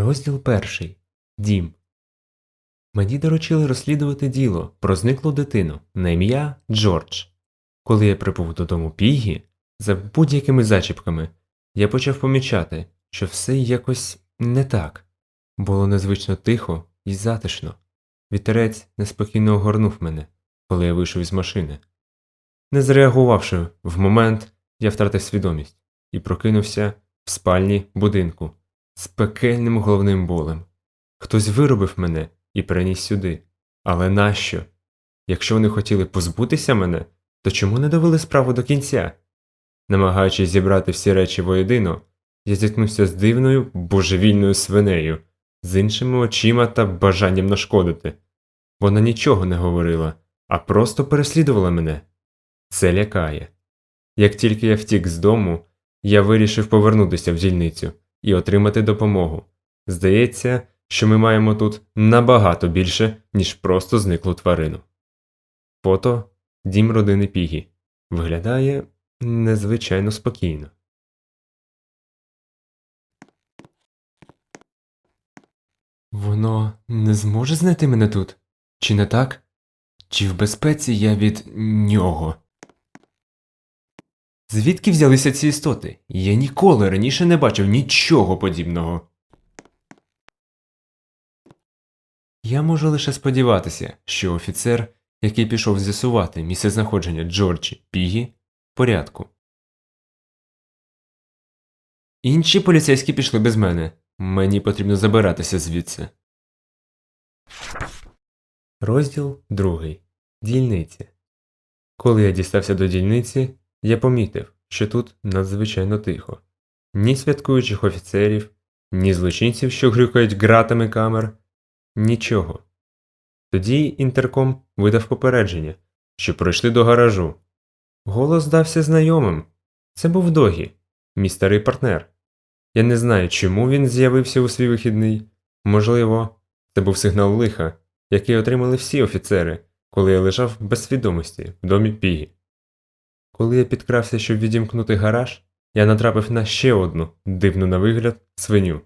Розділ перший. Дім. Мені доручили розслідувати діло про зниклу дитину на ім'я Джордж. Коли я прибув додому Пігі, за будь-якими зачіпками, я почав помічати, що все якось не так. Було незвично тихо і затишно. Вітерець неспокійно огорнув мене, коли я вийшов із машини. Не зреагувавши в момент, я втратив свідомість і прокинувся в спальні будинку з пекельним головним болем. Хтось виробив мене і переніс сюди. Але нащо? Якщо вони хотіли позбутися мене, то чому не довели справу до кінця? Намагаючись зібрати всі речі воєдино, я зіткнувся з дивною божевільною свинею, з іншими очима та бажанням нашкодити. Вона нічого не говорила, а просто переслідувала мене. Це лякає. Як тільки я втік з дому, я вирішив повернутися в дільницю і отримати допомогу. Здається, що ми маємо тут набагато більше, ніж просто зниклу тварину. Фото дім родини Пігі виглядає незвичайно спокійно. Воно не зможе знайти мене тут? Чи не так? Чи в безпеці я від нього? Звідки взялися ці істоти? Я ніколи раніше не бачив нічого подібного. Я можу лише сподіватися, що офіцер, який пішов з'ясувати місце знаходження Джорджі Пігі, в порядку. Інші поліцейські пішли без мене. Мені потрібно забиратися звідси. Розділ другий. Дільниця. Коли я дістався до дільниці, я помітив, що тут надзвичайно тихо. Ні святкуючих офіцерів, ні злочинців, що грюкають ґратами камер, нічого. Тоді інтерком видав попередження, що пройшли до гаражу. Голос здався знайомим. Це був Догі, мій старий партнер. Я не знаю, чому він з'явився у свій вихідний. Можливо, це був сигнал лиха, який отримали всі офіцери, коли я лежав без свідомості в домі Пігі. Коли я підкрався, щоб відімкнути гараж, я натрапив на ще одну дивну на вигляд свиню.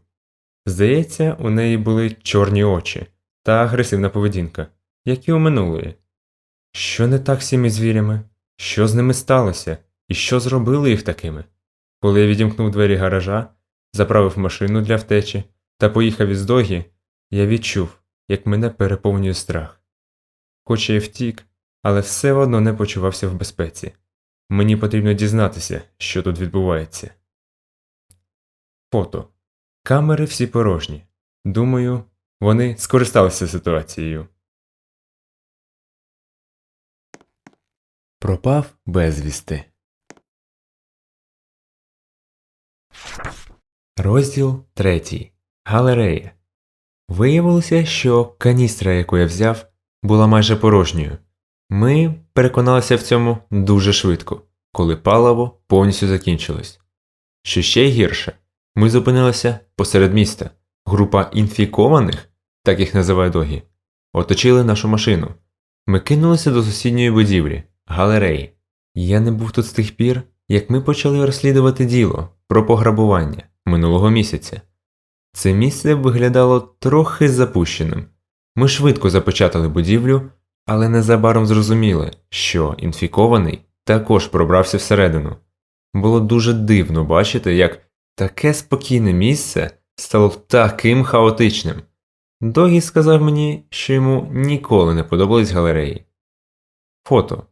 Здається, у неї були чорні очі та агресивна поведінка, як і у минулої. Що не так з цими звірями? Що з ними сталося? І що зробили їх такими? Коли я відімкнув двері гаража, заправив машину для втечі та поїхав із догі, я відчув, як мене переповнює страх. Хоч я втік, але все одно не почувався в безпеці. Мені потрібно дізнатися, що тут відбувається. Фото. Камери всі порожні. Думаю, вони скористалися ситуацією. Пропав безвісти. Розділ третій. Галерея. Виявилося, що каністра, яку я взяв, була майже порожньою. Ми переконалися в цьому дуже швидко, коли паливо повністю закінчилось. Що ще гірше, ми зупинилися посеред міста. Група інфікованих, так їх називає догі, оточили нашу машину. Ми кинулися до сусідньої будівлі, галереї. Я не був тут з тих пір, як ми почали розслідувати діло про пограбування минулого місяця. Це місце виглядало трохи запущеним. Ми швидко запечатали будівлю, але незабаром зрозуміли, що інфікований також пробрався всередину. Було дуже дивно бачити, як таке спокійне місце стало таким хаотичним. Догі сказав мені, що йому ніколи не подобались галереї. Фото.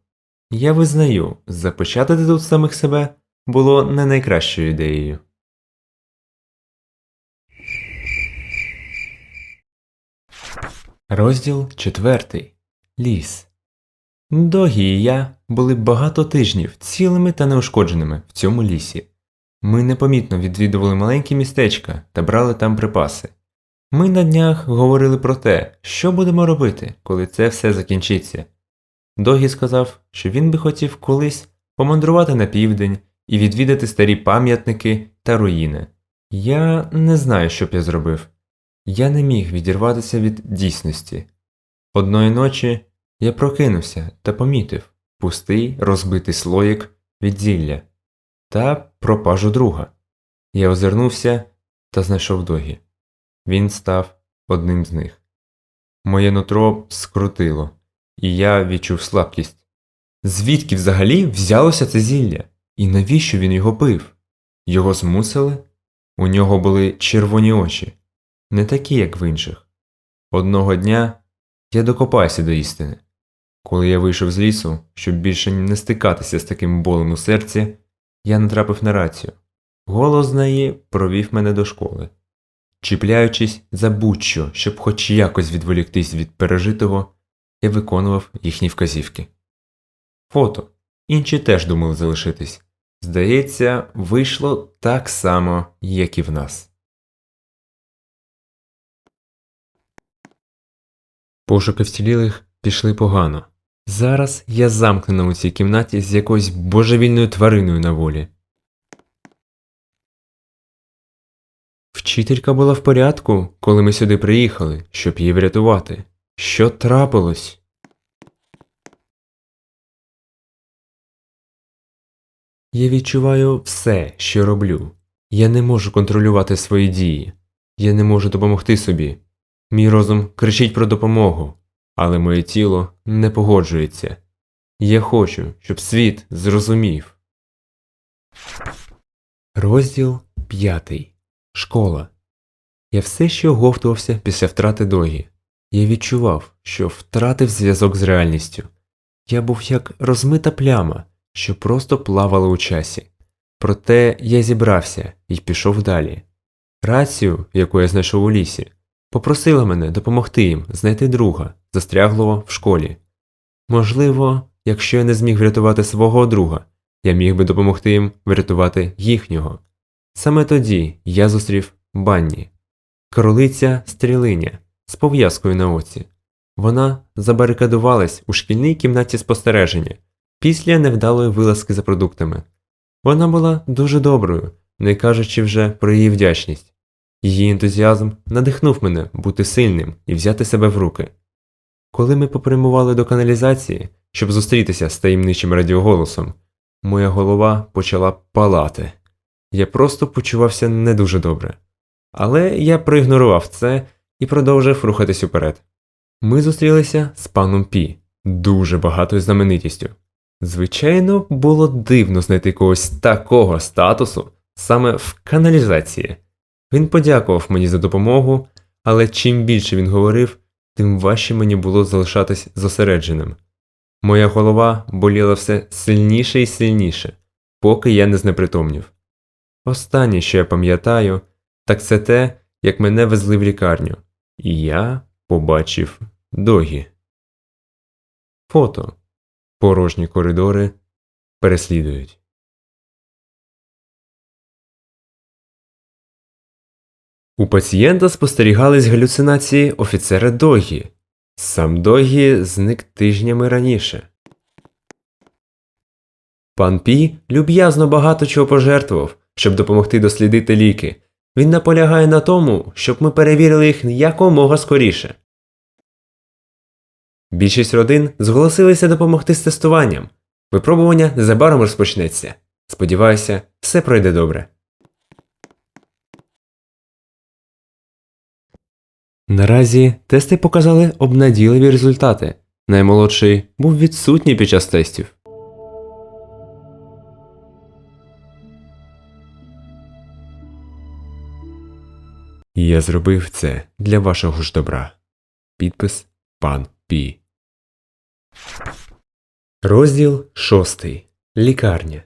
Я визнаю, запечатати тут самих себе було не найкращою ідеєю. Розділ четвертий. Ліс. Догі і я були багато тижнів цілими та неушкодженими в цьому лісі. Ми непомітно відвідували маленькі містечка та брали там припаси. Ми на днях говорили про те, що будемо робити, коли це все закінчиться. Догі сказав, що він би хотів колись помандрувати на південь і відвідати старі пам'ятники та руїни. Я не знаю, що б я зробив. Я не міг відірватися від дійсності. Одної ночі я прокинувся та помітив пустий розбитий слоїк від зілля та пропажу друга. Я озирнувся та знайшов догі. він став одним з них. Моє нутро скрутило, і я відчув слабкість. Звідки взагалі взялося це зілля? І навіщо він його пив? Його змусили? У нього були червоні очі, не такі, як в інших. Одного дня я докопаюся до істини. Коли я вийшов з лісу, щоб більше не стикатися з таким болем у серці, я натрапив на рацію. Голос з неї провів мене до школи. Чіпляючись за будь-що, щоб хоч якось відволіктись від пережитого, я виконував їхні вказівки. Фото. Інші теж думали залишитись. Здається, вийшло так само, як і в нас. Пошуки вцілілих пішли погано. Зараз я замкнена у цій кімнаті з якоюсь божевільною твариною на волі. Вчителька була в порядку, коли ми сюди приїхали, щоб її врятувати. Що трапилось? Я відчуваю все, що роблю. Я не можу контролювати свої дії. Я не можу допомогти собі. Мій розум кричить про допомогу, але моє тіло не погоджується. Я хочу, щоб світ зрозумів. Розділ п'ятий. Школа. Я все ще оговтувався після втрати догі. Я відчував, що втратив зв'язок з реальністю. Я був як розмита пляма, що просто плавала у часі. Проте я зібрався і пішов далі. Рацію, яку я знайшов у лісі, попросила мене допомогти їм знайти друга, застряглого в школі. Можливо, якщо я не зміг врятувати свого друга, я міг би допомогти їм врятувати їхнього. Саме тоді я зустрів Банні, кролиця стрілиня з пов'язкою на оці. Вона забарикадувалась у шкільній кімнаті спостереження після невдалої вилазки за продуктами. Вона була дуже доброю, не кажучи вже про її вдячність. Її ентузіазм надихнув мене бути сильним і взяти себе в руки. Коли ми попрямували до каналізації, щоб зустрітися з таємничим радіоголосом, моя голова почала палати. Я просто почувався не дуже добре. Але я проігнорував це і продовжив рухатись уперед. Ми зустрілися з паном Пі, дуже багатою знаменитістю. Звичайно, було дивно знайти когось такого статусу саме в каналізації. Він подякував мені за допомогу, але чим більше він говорив, тим важче мені було залишатись зосередженим. Моя голова боліла все сильніше і сильніше, поки я не знепритомнів. Останнє, що я пам'ятаю, так це те, як мене везли в лікарню, і я побачив догі. Фото. Порожні коридори переслідують. У пацієнта спостерігались галюцинації офіцера Догі. Сам Догі зник тижнями раніше. Пан Пі люб'язно багато чого пожертвував, щоб допомогти дослідити ліки. Він наполягає на тому, щоб ми перевірили їх якомога скоріше. Більшість родин зголосилися допомогти з тестуванням. Випробування незабаром розпочнеться. Сподіваюся, все пройде добре. Наразі тести показали обнадійливі результати. Наймолодший був відсутній під час тестів. Я зробив це для вашого ж добра. Підпис пан Пі. Розділ шостий. Лікарня.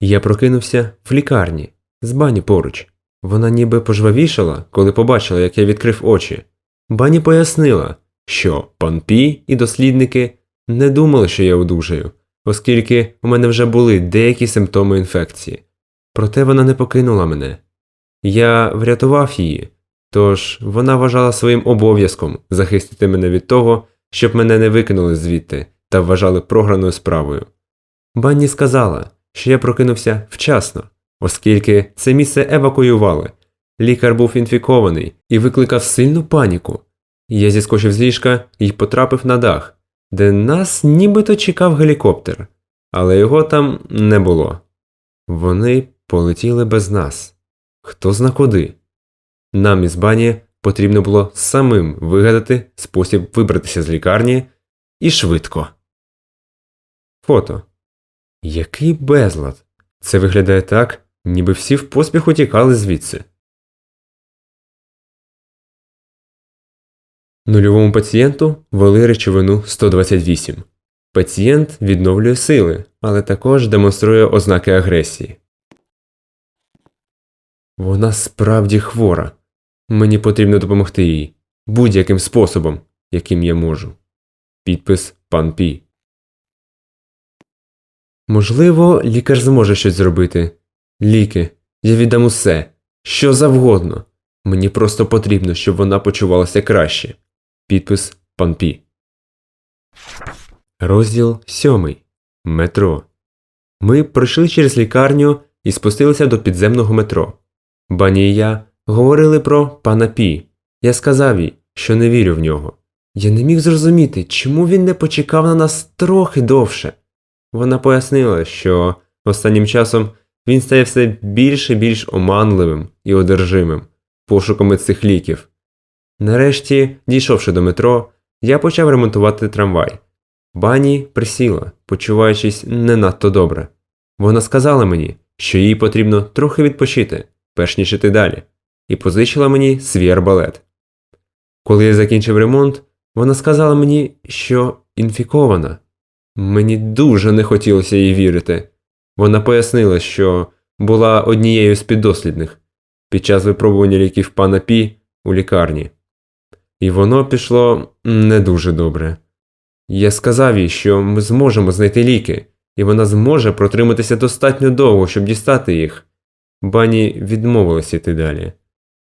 Я прокинувся в лікарні з бані поруч. Вона ніби пожвавішала, коли побачила, як я відкрив очі. Бані пояснила, що пан Пі і дослідники не думали, що я одужаю, оскільки у мене вже були деякі симптоми інфекції. Проте вона не покинула мене. Я врятував її, тож вона вважала своїм обов'язком захистити мене від того, щоб мене не викинули звідти та вважали програною справою. Банні сказала, що я прокинувся вчасно, оскільки це місце евакуювали. Лікар був інфікований і викликав сильну паніку. Я зіскочив з ліжка і потрапив на дах, де нас нібито чекав гелікоптер, але його там не було. Вони полетіли без нас. Хто зна куди. Нам із бані Потрібно було самим вигадати спосіб вибратися з лікарні і швидко. Фото. Який безлад. Це виглядає так, ніби всі в поспіху тікали звідси. Нульовому пацієнту ввели речовину 128. Пацієнт відновлює сили, але також демонструє ознаки агресії. Вона справді хвора. Мені потрібно допомогти їй будь-яким способом, яким я можу. Підпис пан Пі. Можливо, лікар зможе щось зробити. Ліки, я віддам усе, що завгодно. Мені просто потрібно, щоб вона почувалася краще. Підпис пан Пі. Розділ сьомий. Метро. Ми пройшли через лікарню і спустилися до підземного метро. Бані і я говорили про пана Пі. Я сказав їй, що не вірю в нього. Я не міг зрозуміти, чому він не почекав на нас трохи довше. Вона пояснила, що останнім часом він стає все більш і більш оманливим і одержимим пошуками цих ліків. Нарешті, дійшовши до метро, я почав ремонтувати трамвай. Бані присіла, почуваючись не надто добре. Вона сказала мені, що їй потрібно трохи відпочити, перш ніж іти далі, і позичила мені свій арбалет. Коли я закінчив ремонт, вона сказала мені, що інфікована. Мені дуже не хотілося їй вірити. Вона пояснила, що була однією з піддослідних під час випробування ліків пана Пі у лікарні. І воно пішло не дуже добре. Я сказав їй, що ми зможемо знайти ліки, і вона зможе протриматися достатньо довго, щоб дістати їх. Бані відмовилася йти далі,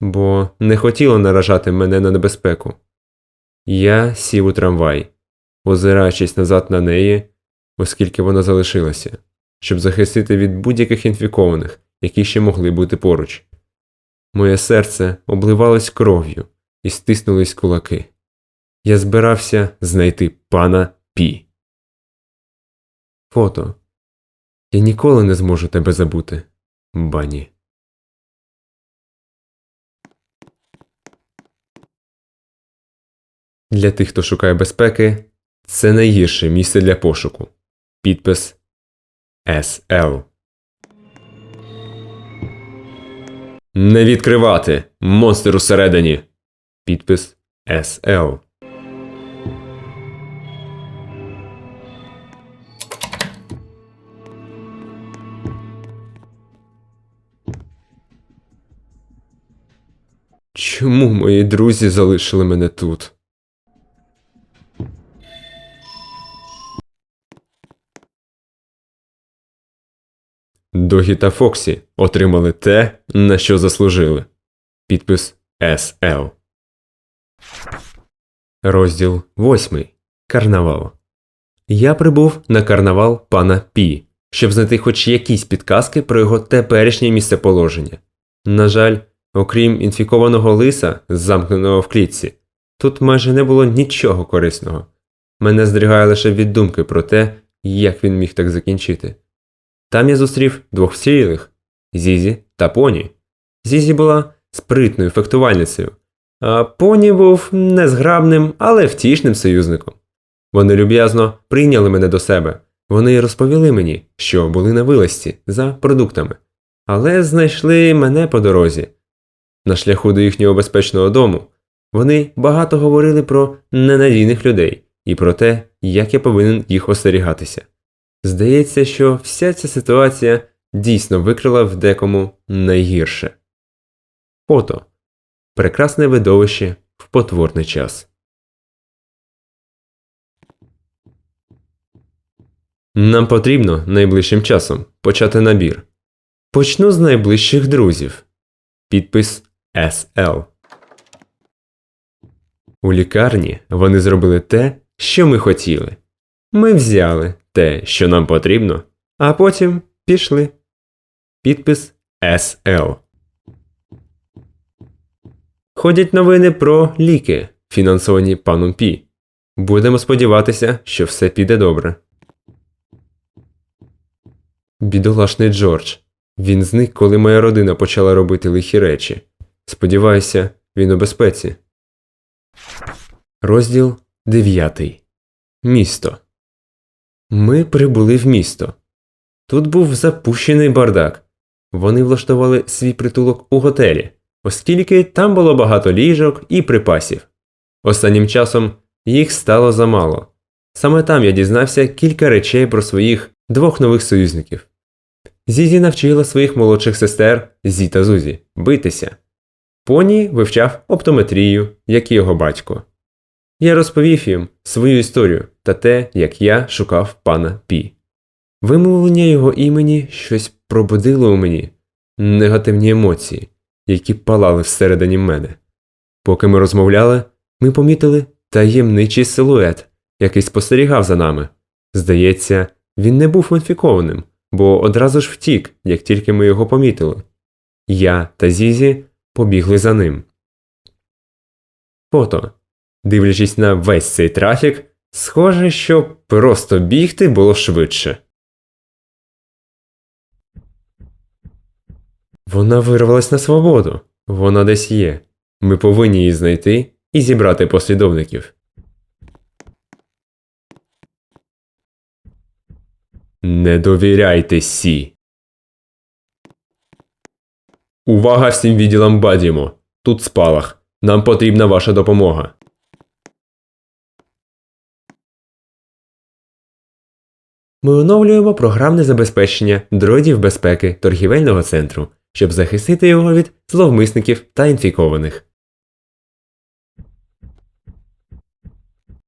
бо не хотіла наражати мене на небезпеку. Я сів у трамвай, озираючись назад на неї, оскільки вона залишилася, щоб захистити від будь-яких інфікованих, які ще могли бути поруч. Моє серце обливалось кров'ю і стиснулись кулаки. Я збирався знайти пана Пі. Фото. Я ніколи не зможу тебе забути, бані. Для тих, хто шукає безпеки, це найгірше місце для пошуку. Підпис СЛ. Не відкривати. Монстр усередині. Підпис СЛ. Чому мої друзі залишили мене тут? Догі та Фоксі отримали те, на що заслужили. Підпис СЛ. Розділ 8. Карнавал. Я прибув на карнавал пана Пі, щоб знайти хоч якісь підказки про його теперішнє місцеположення. На жаль, окрім інфікованого лиса, замкненого в клітці, тут майже не було нічого корисного. Мене здригає лише від думки про те, як він міг так закінчити. Там я зустрів двох вцілілих Зізі та поні. Зізі була спритною фехтувальницею, а поні був незграбним, але втішним союзником. Вони люб'язно прийняли мене до себе. Вони розповіли мені, що були на вилазці за продуктами, але знайшли мене по дорозі. На шляху до їхнього безпечного дому вони багато говорили про ненадійних людей і про те, як я повинен їх остерігатися. Здається, що вся ця ситуація дійсно викрила в декому найгірше. Фото. Прекрасне видовище в потворний час. Нам потрібно найближчим часом почати набір. Почну з найближчих друзів. Підпис СЛ. У лікарні вони зробили те, що ми хотіли. Ми взяли те, що нам потрібно, а потім пішли. Підпис СЛ. Ходять новини про ліки, фінансовані паном Пі. Будемо сподіватися, що все піде добре. Бідолашний Джордж. Він зник, коли моя родина почала робити лихі речі. Сподіваюся, він у безпеці. Розділ 9. Місто. Ми прибули в місто. Тут був запущений бардак. Вони влаштували свій притулок у готелі, оскільки там було багато ліжок і припасів. Останнім часом їх стало замало. Саме там я дізнався кілька речей про своїх двох нових союзників. Зізі навчила своїх молодших сестер Зі та Зузі битися. Поні вивчав оптометрію, як і його батько. Я розповів їм свою історію та те, як я шукав пана Пі. Вимовлення його імені щось пробудило у мені негативні емоції, які палали всередині мене. Поки ми розмовляли, ми помітили таємничий силует, який спостерігав за нами. Здається, він не був інфікованим, бо одразу ж втік, як тільки ми його помітили. Я та Зізі побігли за ним. Фото. Дивлячись на весь цей трафік, схоже, що просто бігти було швидше. Вона вирвалась на свободу. Вона десь є. Ми повинні її знайти і зібрати послідовників. Не довіряйте Сі. Увага всім відділам Бадімо. Тут спалах. Нам потрібна ваша допомога. Ми оновлюємо програмне забезпечення дроїдів безпеки торгівельного центру, щоб захистити його від зловмисників та інфікованих.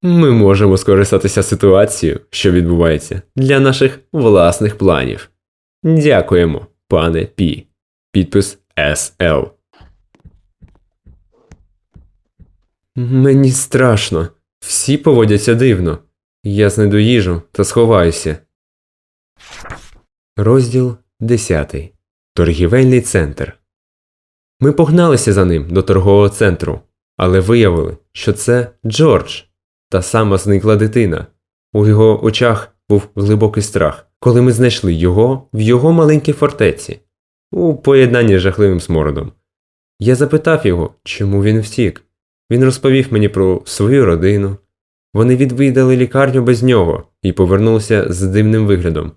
Ми можемо скористатися ситуацією, що відбувається, для наших власних планів. Дякуємо, пане Пі. Підпис СЛ. Мені страшно. Всі поводяться дивно. Я знайду їжу та сховаюся. Розділ 10. Торгівельний центр. Ми погналися за ним до торгового центру, але виявили, що це Джордж, та сама зникла дитина. У його очах був глибокий страх, коли ми знайшли його в його маленькій фортеці, у поєднанні з жахливим смородом. Я запитав його, чому він втік. Він розповів мені про свою родину. Вони відвідали лікарню без нього і повернулися з дивним виглядом.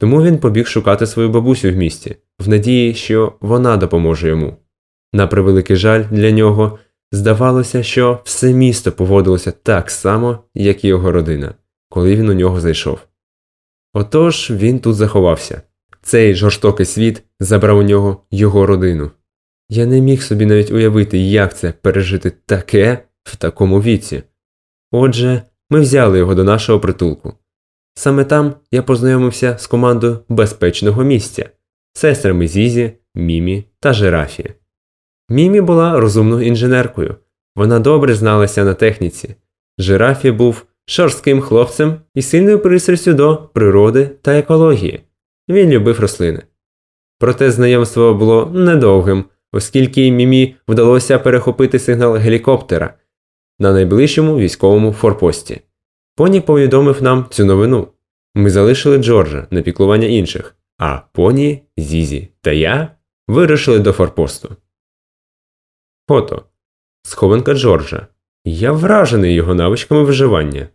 Тому він побіг шукати свою бабусю в місті, в надії, що вона допоможе йому. На превеликий жаль для нього, здавалося, що все місто поводилося так само, як і його родина, коли він у нього зайшов. Отож він тут заховався. Цей жорстокий світ забрав у нього його родину. Я не міг собі навіть уявити, як це пережити таке в такому віці. Отже, ми взяли його до нашого притулку. Саме там я познайомився з командою безпечного місця, сестрами Зізі, Мімі та Жирафі. Мімі була розумною інженеркою, вона добре зналася на техніці. Жирафі був шорстким хлопцем і сильною пристрастю до природи та екології. Він любив рослини. Проте знайомство було недовгим, оскільки Мімі вдалося перехопити сигнал гелікоптера на найближчому військовому форпості. Поні повідомив нам цю новину. Ми залишили Джорджа на піклування інших, а поні, Зізі та я вирушили до форпосту. Фото. Схованка Джорджа. Я вражений його навичками виживання.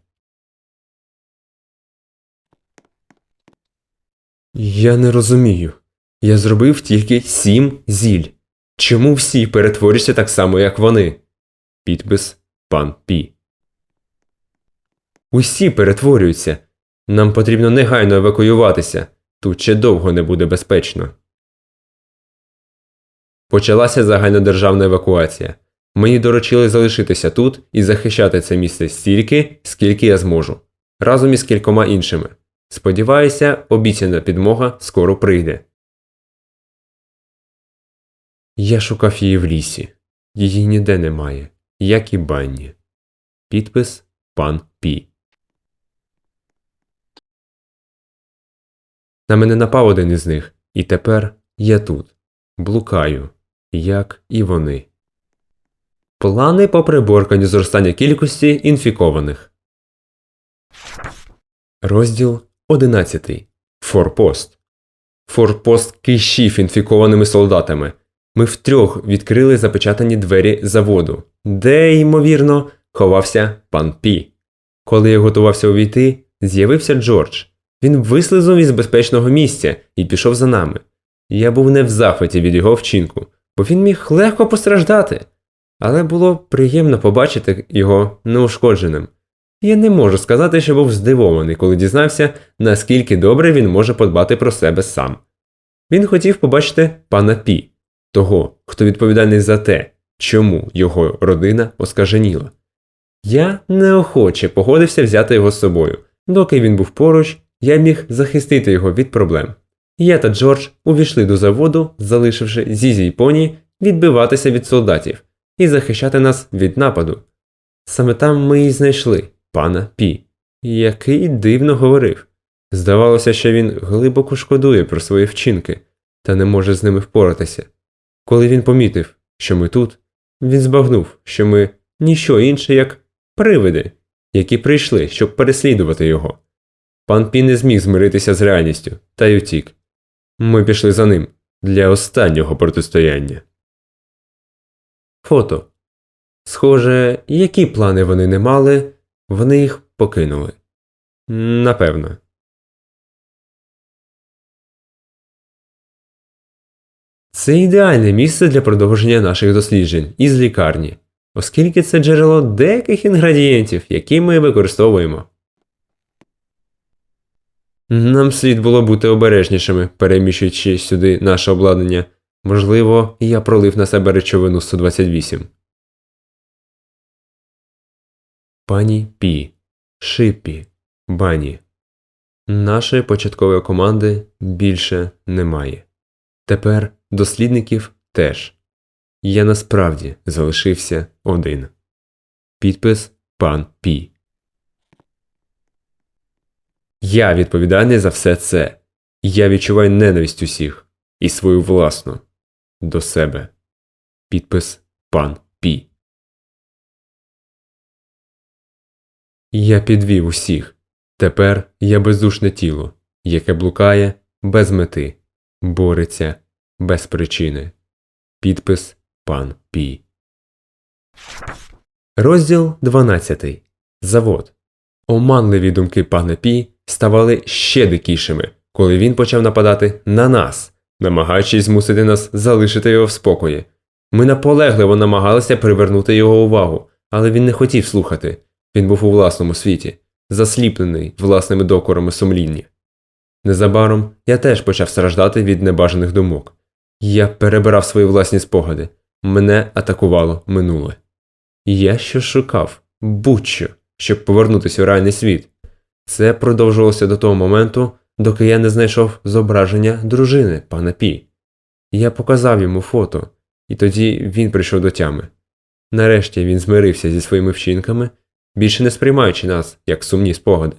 Я не розумію. Я зробив тільки сім зіль. Чому всі перетворюються так само, як вони? Підпис пан Пі. Усі перетворюються. Нам потрібно негайно евакуюватися. Тут ще довго не буде безпечно. Почалася загальнодержавна евакуація. Мені доручили залишитися тут і захищати це місце стільки, скільки я зможу, разом із кількома іншими. Сподіваюся, обіцяна підмога скоро прийде. Я шукав її в лісі. Її ніде немає, як і банні. Підпис пан Пі. На мене напав один із них, і тепер я тут, блукаю, як і вони. Плани по приборканню зростання кількості інфікованих. Розділ 11. Форпост. Форпост кишів інфікованими солдатами. Ми втрьох відкрили запечатані двері заводу, де, ймовірно, ховався пан Пі. Коли я готувався увійти, з'явився Джордж. Він вислизнув із безпечного місця і пішов за нами. Я був не в захваті від його вчинку, бо він міг легко постраждати. Але було приємно побачити його неушкодженим. Я не можу сказати, що був здивований, коли дізнався, наскільки добре він може подбати про себе сам. Він хотів побачити пана Пі, того, хто відповідальний за те, чому його родина оскаженіла. Я неохоче погодився взяти його з собою. Доки він був поруч, я міг захистити його від проблем. Я та Джордж увійшли до заводу, залишивши Зізі й поні відбиватися від солдатів і захищати нас від нападу. Саме там ми і знайшли пана Пі, який дивно говорив. Здавалося, що він глибоко шкодує про свої вчинки та не може з ними впоратися. Коли він помітив, що ми тут, він збагнув, що ми ніщо інше, як привиди, які прийшли, щоб переслідувати його. Пан Пі не зміг змиритися з реальністю та й утік. Ми пішли за ним для останнього протистояння. Фото. Схоже, які плани вони не мали, вони їх покинули. Напевно. Це ідеальне місце для продовження наших досліджень із лікарні, оскільки це джерело деяких інгредієнтів, які ми використовуємо. Нам слід було бути обережнішими, переміщуючи сюди наше обладнання. Можливо, я пролив на себе речовину 128. Пані Пі, Шипі, Бані. Нашої початкової команди більше немає. Тепер дослідників теж. Я насправді залишився один. Підпис пан Пі. Я відповідальний за все це. Я відчуваю ненависть усіх і свою власну до себе. Підпис пан Пі. Я підвів усіх. Тепер я бездушне тіло, яке блукає без мети, бореться без причини. Підпис пан Пі. Розділ 12. Завод. Оманливі думки пана Пі ставали ще дикішими, коли він почав нападати на нас, намагаючись змусити нас залишити його в спокої. Ми наполегливо намагалися привернути його увагу, але він не хотів слухати. Він був у власному світі, засліплений власними докорами сумління. Незабаром я теж почав страждати від небажаних думок. Я перебирав свої власні спогади. Мене атакувало минуле. Я що шукав будь-що, щоб повернутися у реальний світ. Це продовжувалося до того моменту, доки я не знайшов зображення дружини пана Пі. Я показав йому фото, і тоді він прийшов до тями. Нарешті він змирився зі своїми вчинками, більше не сприймаючи нас як сумні спогади.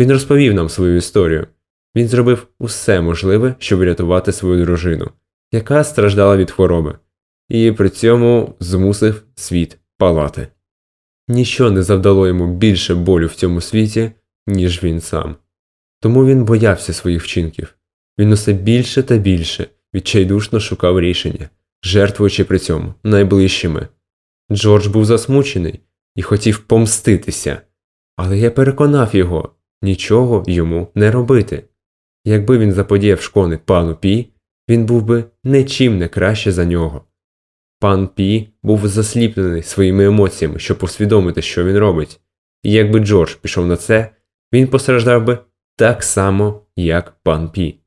Він розповів нам свою історію. Він зробив усе можливе, щоб врятувати свою дружину, яка страждала від хвороби, і при цьому змусив світ палати. Ніщо не завдало йому більше болю в цьому світі, ніж він сам. Тому він боявся своїх вчинків. Він усе більше та більше відчайдушно шукав рішення, жертвуючи при цьому найближчими. Джордж був засмучений і хотів помститися, але я переконав його нічого йому не робити. Якби він заподіяв шкони пану Пі, він був би нічим не краще за нього. Пан Пі був засліплений своїми емоціями, щоб усвідомити, що він робить, і якби Джордж пішов на це, він постраждав би так само, як пан Пі.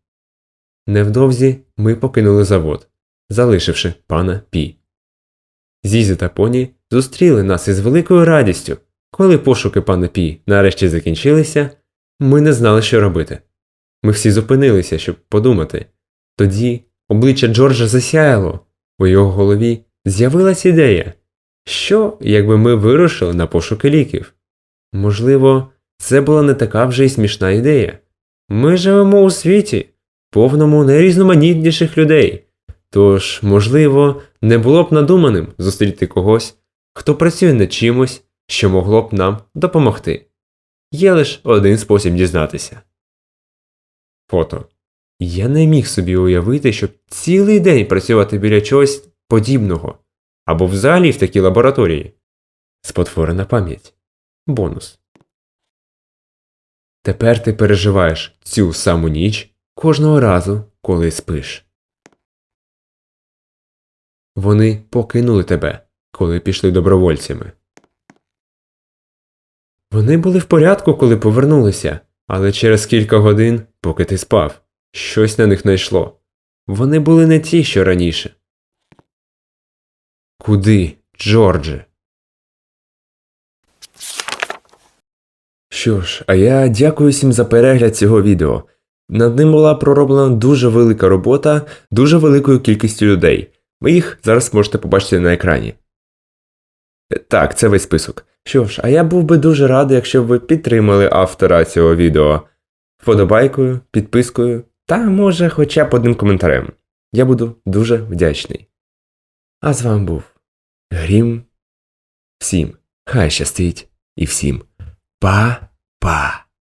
Невдовзі ми покинули завод, залишивши пана Пі. Зізі та поні зустріли нас із великою радістю. Коли пошуки пана Пі нарешті закінчилися, ми не знали, що робити. Ми всі зупинилися, щоб подумати. Тоді обличчя Джорджа засяяло, у його голові з'явилась ідея, що, якби ми вирушили на пошуки ліків. Можливо, це була не така вже й смішна ідея. Ми живемо у світі, повному найрізноманітніших людей. Тож, можливо, не було б надуманим зустріти когось, хто працює над чимось, що могло б нам допомогти. Є лише один спосіб дізнатися. Фото. Я не міг собі уявити, щоб цілий день працювати біля чогось подібного або взагалі в такій лабораторії. Спотворена пам'ять. Бонус. Тепер ти переживаєш цю саму ніч кожного разу, коли спиш. Вони покинули тебе, коли пішли добровольцями. Вони були в порядку, коли повернулися, але через кілька годин, поки ти спав, щось на них найшло. Вони були не ті, що раніше. Куди, Джордже? Що ж, а я дякую всім за перегляд цього відео. Над ним була пророблена дуже велика робота дуже великою кількістю людей. Ви їх зараз можете побачити на екрані. Так, це весь список. Що ж, а я був би дуже радий, якщо б ви підтримали автора цього відео вподобайкою, підпискою та може хоча б одним коментарем. Я буду дуже вдячний. А з вами був Грім. Всім хай щастить і всім па-па.